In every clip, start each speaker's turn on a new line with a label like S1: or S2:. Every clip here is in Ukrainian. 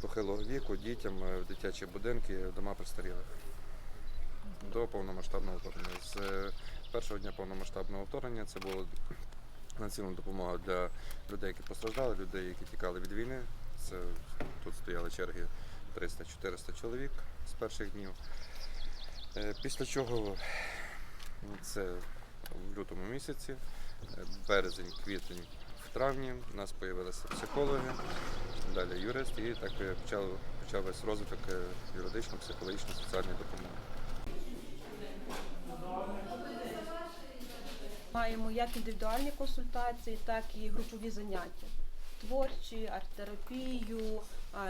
S1: похилого віку, дітям е, в дитячі будинки, дома престарілих. До повномасштабного вторгнення. З е, першого дня повномасштабного вторгнення це була націлена допомога для людей, які постраждали, людей, які тікали від війни. Це тут стояли черги 300-400 чоловік з перших днів. Е, Після чого це в лютому місяці, е, березень, квітень, в травні у нас з'явилися психологи, далі юрист, і так е, почав, почав весь розвиток е, юридично, психологічно, соціальної допомоги.
S2: Маємо як індивідуальні консультації, так і групові заняття. Творчі, арт-терапію,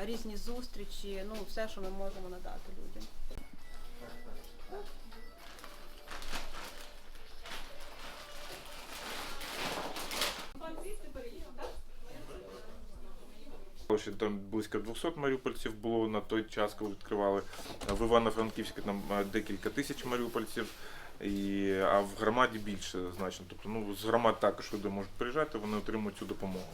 S2: різні зустрічі, ну все, що ми можемо надати людям.
S3: Ще там близько 200 маріупольців було на той час, коли відкривали. В Івано-Франківську там е, декілька тисяч маріупольців, і, а в громаді більше значно. Тобто ну, з громад також люди можуть приїжджати, вони отримують цю допомогу.